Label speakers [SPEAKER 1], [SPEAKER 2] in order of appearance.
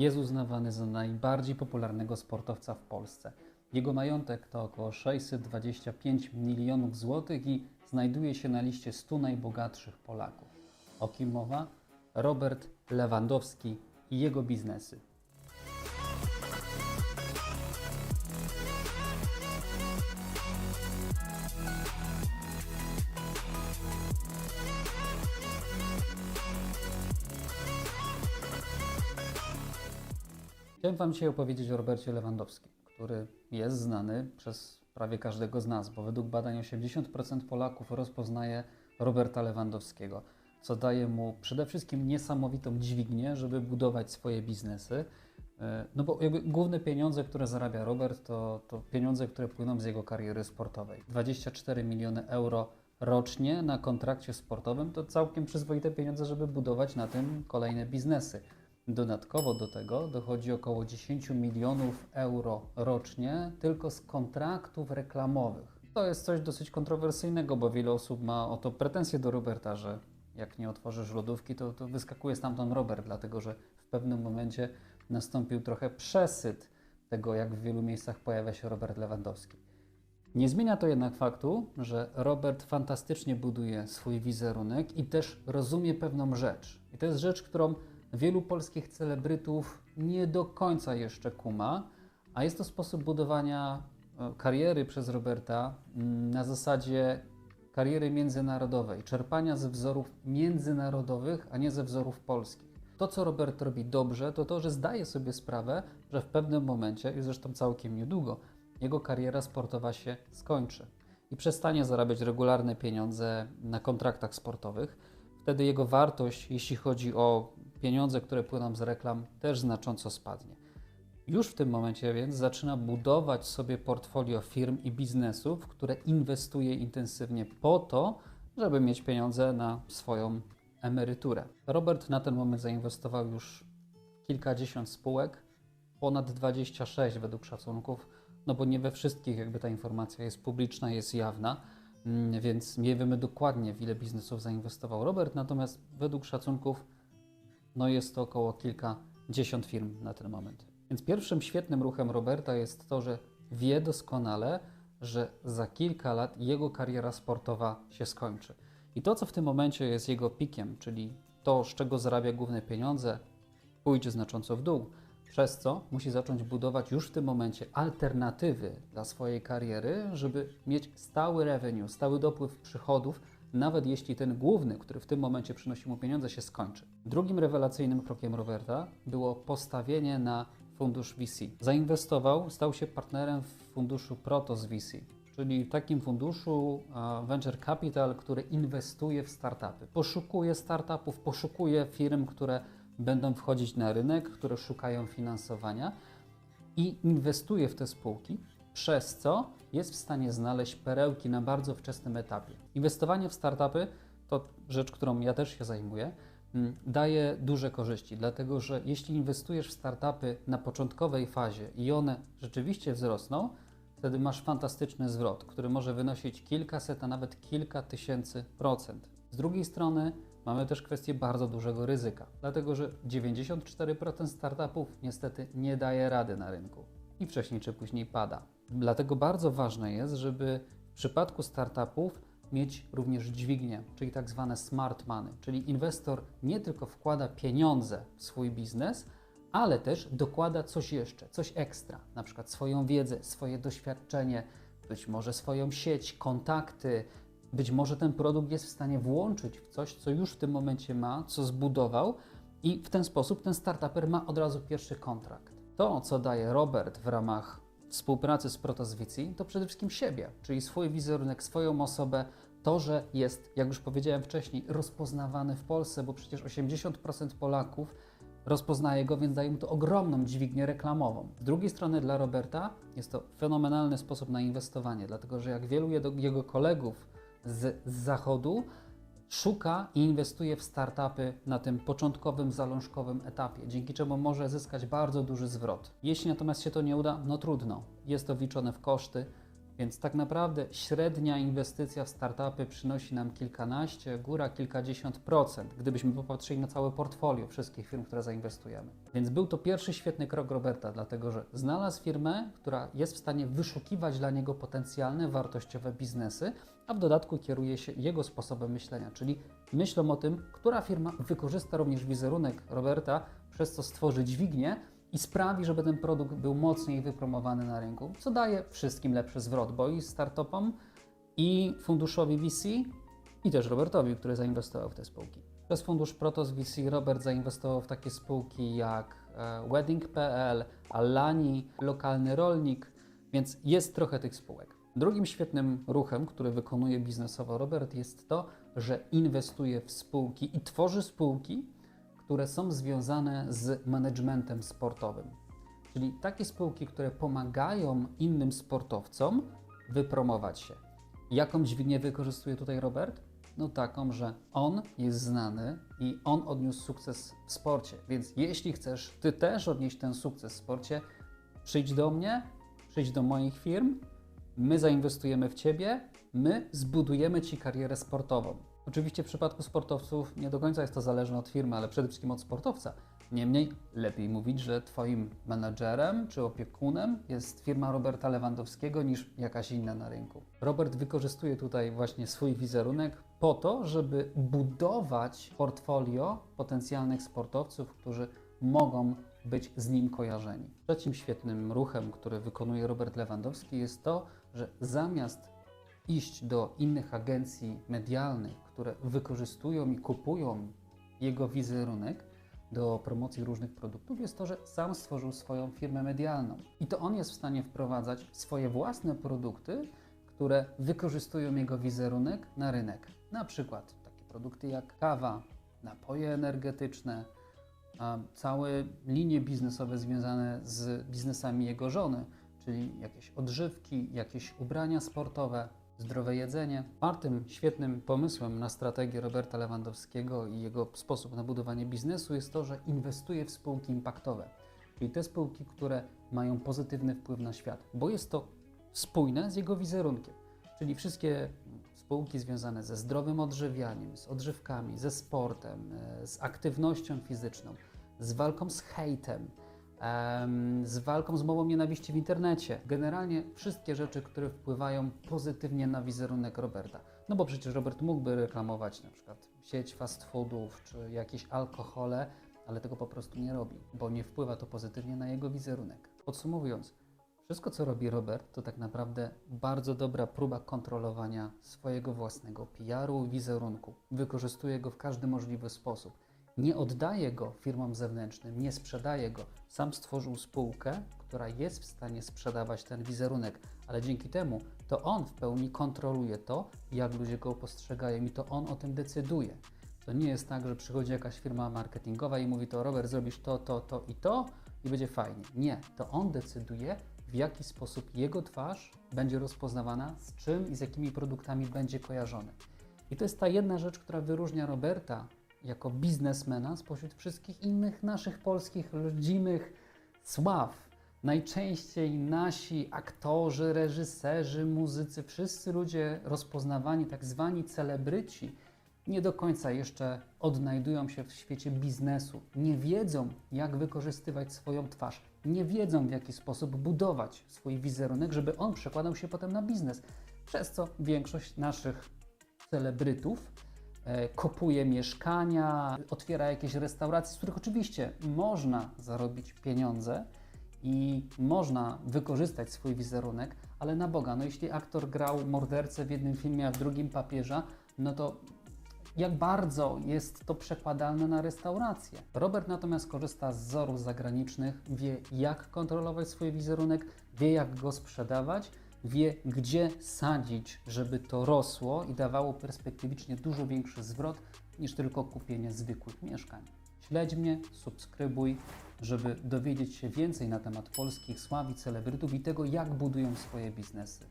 [SPEAKER 1] jest uznawany za najbardziej popularnego sportowca w Polsce. Jego majątek to około 625 milionów złotych i znajduje się na liście 100 najbogatszych Polaków. O kim mowa? Robert Lewandowski i jego biznesy. Chciałem Wam dzisiaj opowiedzieć o Robercie Lewandowskim, który jest znany przez prawie każdego z nas, bo według badań 80% Polaków rozpoznaje Roberta Lewandowskiego, co daje mu przede wszystkim niesamowitą dźwignię, żeby budować swoje biznesy. E, No bo jakby główne pieniądze, które zarabia Robert, to, to pieniądze, które płyną z jego kariery sportowej. 24 miliony euro rocznie na kontrakcie sportowym to całkiem przyzwoite pieniądze, żeby budować na tym kolejne biznesy. Dodatkowo do tego dochodzi około 10 milionów euro rocznie tylko z kontraktów reklamowych. To jest coś dosyć kontrowersyjnego, bo wiele osób ma o to pretensje do Roberta, że jak nie otworzysz lodówki, to, to wyskakuje stamtąd Robert, dlatego że w pewnym momencie nastąpił trochę przesyt tego, jak w wielu miejscach pojawia się Robert Lewandowski. Nie zmienia to jednak faktu, że Robert fantastycznie buduje swój wizerunek i też rozumie pewną rzecz. I to jest rzecz, którą wielu polskich celebrytów nie do końca jeszcze kuma, a jest to sposób budowania e, kariery przez Roberta mm, na zasadzie kariery międzynarodowej, czerpania ze wzorów międzynarodowych, a nie ze wzorów polskich. To, co Robert robi dobrze, to to, że zdaje sobie sprawę, że w pewnym momencie, i zresztą całkiem niedługo, jego kariera sportowa się skończy i przestanie zarabiać regularne pieniądze na kontraktach sportowych. Wtedy jego wartość, jeśli chodzi o pieniądze, które płyną z reklam, też znacząco spadnie. Już w tym momencie więc zaczyna budować sobie portfolio firm i biznesów, które inwestuje intensywnie po to, żeby mieć pieniądze na swoją emeryturę. Robert na ten moment zainwestował już kilkadziesiąt spółek, ponad 26 według szacunków, no bo nie we wszystkich jakby ta informacja jest publiczna, jest jawna, więc nie wiemy dokładnie w ile biznesów zainwestował Robert, natomiast według szacunków no jest to około kilkadziesiąt firm na ten moment. Więc pierwszym świetnym ruchem Roberta jest to, że wie doskonale, że za kilka lat jego kariera sportowa się skończy. I to, co w tym momencie jest jego pikiem, czyli to, z czego zarabia główne pieniądze, pójdzie znacząco w dół, przez co musi zacząć budować już w tym momencie alternatywy dla swojej kariery, żeby mieć stały revenue, stały dopływ przychodów, nawet jeśli ten główny, który w tym momencie przynosi mu pieniądze, się skończy. Drugim rewelacyjnym krokiem Roberta było postawienie na fundusz VC. Zainwestował, stał się partnerem w funduszu Protos VC, czyli takim funduszu venture capital, który inwestuje w startupy. Poszukuje startupów, poszukuje firm, które będą wchodzić na rynek, które szukają finansowania i inwestuje w te spółki, przez co jest w stanie znaleźć perełki na bardzo wczesnym etapie. Inwestowanie w startupy to rzecz, którą ja też się zajmuję, mm, daje duże korzyści, dlatego że jeśli inwestujesz w startupy na początkowej fazie i one rzeczywiście wzrosną, wtedy masz fantastyczny zwrot, który może wynosić kilkaset, a nawet kilka tysięcy procent. Z drugiej strony mamy też kwestię bardzo dużego ryzyka, dlatego że 94% startupów niestety nie daje rady na rynku i wcześniej czy później pada. Dlatego bardzo ważne jest, żeby w przypadku startupów mieć również dźwignię, czyli tak zwane smart money, czyli inwestor nie tylko wkłada pieniądze w swój biznes, ale też dokłada coś jeszcze, coś ekstra, na przykład swoją wiedzę, swoje doświadczenie, być może swoją sieć, kontakty, być może ten produkt jest w stanie włączyć w coś, co już w tym momencie ma, co zbudował i w ten sposób ten startuper ma od razu pierwszy kontrakt. To, co daje Robert w ramach współpracy z Protoswici, to przede wszystkim siebie, czyli swój wizerunek, swoją osobę, to, że jest, jak już powiedziałem wcześniej, rozpoznawany w Polsce, bo przecież 80% Polaków rozpoznaje go, więc daje mu to ogromną dźwignię reklamową. Z drugiej strony dla Roberta jest to fenomenalny sposób na inwestowanie, dlatego że jak wielu jego kolegów z, zachodu szuka i inwestuje w startupy na tym początkowym, zalążkowym etapie, dzięki czemu może zyskać bardzo duży zwrot. Jeśli natomiast się to nie uda, no trudno. Jest to wliczone w koszty, Więc tak naprawdę średnia inwestycja w startupy przynosi nam kilkanaście, góra kilkadziesiąt procent, gdybyśmy popatrzyli na całe portfolio wszystkich firm, które zainwestujemy. Więc był to pierwszy świetny krok Roberta, dlatego że znalazł firmę, która jest w stanie wyszukiwać dla niego potencjalne wartościowe biznesy, a w dodatku kieruje się jego sposobem myślenia, czyli myślą o tym, która firma wykorzysta również wizerunek Roberta, przez co stworzy dźwignię, i sprawi, żeby ten produkt był mocniej wypromowany na rynku, co daje wszystkim lepszy zwrot, bo i startupom, i funduszowi VC, i też Robertowi, który zainwestował w te spółki. Przez fundusz Protos VC Robert zainwestował w takie spółki jak e, Wedding.pl, Alani, Lokalny Rolnik, więc jest trochę tych spółek. Drugim świetnym ruchem, który wykonuje biznesowo Robert, jest to, że inwestuje w spółki i tworzy spółki, które są związane z managementem sportowym. Czyli takie spółki, które pomagają innym sportowcom wypromować się. Jaką dźwignię wykorzystuje tutaj Robert? No taką, że on jest znany i on odniósł sukces w sporcie. Więc jeśli chcesz ty też odnieść ten sukces w sporcie, przyjdź do mnie, przyjdź do moich firm, my zainwestujemy w ciebie, my zbudujemy ci karierę sportową. Oczywiście w przypadku sportowców nie do końca jest to zależne od firmy, ale przede wszystkim od sportowca. Niemniej lepiej mówić, że Twoim menadżerem czy opiekunem jest firma Roberta Lewandowskiego niż jakaś inna na rynku. Robert wykorzystuje tutaj właśnie swój wizerunek po to, żeby budować portfolio potencjalnych sportowców, którzy mogą być z nim kojarzeni. Trzecim świetnym ruchem, który wykonuje Robert Lewandowski, jest to, że zamiast iść do innych agencji medialnych, które wykorzystują i kupują jego wizerunek do promocji różnych produktów, jest to, że sam stworzył swoją firmę medialną. I to on jest w stanie wprowadzać swoje własne produkty, które wykorzystują jego wizerunek na rynek. Na przykład takie produkty jak kawa, napoje energetyczne, całe linie biznesowe związane z biznesami jego żony, czyli jakieś odżywki, jakieś ubrania sportowe, zdrowe jedzenie. Czwartym świetnym pomysłem na strategię Roberta Lewandowskiego i jego sposób na budowanie biznesu jest to, że inwestuje w spółki impaktowe, czyli te spółki, które mają pozytywny wpływ na świat, bo jest to spójne z jego wizerunkiem, czyli wszystkie spółki związane ze zdrowym odżywianiem, z odżywkami, ze sportem, e, z aktywnością fizyczną, z walką z hejtem, em, z walką z mową nienawiści w internecie. Generalnie wszystkie rzeczy, które wpływają pozytywnie na wizerunek Roberta. No bo przecież Robert mógłby reklamować na przykład sieć fast foodów czy jakieś alkohole, ale tego po prostu nie robi, bo nie wpływa to pozytywnie na jego wizerunek. Podsumowując, wszystko co robi Robert to tak naprawdę bardzo dobra próba kontrolowania swojego własnego PR-u wizerunku. Wykorzystuje go w każdy możliwy sposób nie oddaje go firmom zewnętrznym, nie sprzedaje go. Sam stworzył spółkę, która jest w stanie sprzedawać ten wizerunek, ale dzięki temu to on w pełni kontroluje to, jak ludzie go postrzegają i to on o tym decyduje. To nie jest tak, że przychodzi jakaś firma marketingowa i mówi to Robert, zrobisz to, to, to i to i będzie fajnie. Nie, to on decyduje, w jaki sposób jego twarz będzie rozpoznawana, z czym i z jakimi produktami będzie kojarzony. I to jest ta jedna rzecz, która wyróżnia Roberta jako biznesmena spośród wszystkich innych naszych polskich rodzimych sław. Najczęściej nasi aktorzy, reżyserzy, muzycy, wszyscy ludzie rozpoznawani, tak zwani celebryci, nie do końca jeszcze odnajdują się w świecie biznesu, nie wiedzą, jak wykorzystywać swoją twarz, nie wiedzą, w jaki sposób budować swój wizerunek, żeby on przekładał się potem na biznes. Przez co większość naszych celebrytów e, kupuje mieszkania, otwiera jakieś restauracje, z których oczywiście można zarobić pieniądze i można wykorzystać swój wizerunek, ale na Boga, no jeśli aktor grał mordercę w jednym filmie, a w drugim papieża, no to jak bardzo jest to przekładalne na restaurację. Robert natomiast korzysta z wzorów zagranicznych, wie jak kontrolować swój wizerunek, wie jak go sprzedawać, wie gdzie sadzić, żeby to rosło i dawało perspektywicznie dużo większy zwrot niż tylko kupienie zwykłych mieszkań. Śledź mnie, subskrybuj, żeby dowiedzieć się więcej na temat polskich sław i celebrytów i tego, jak budują swoje biznesy.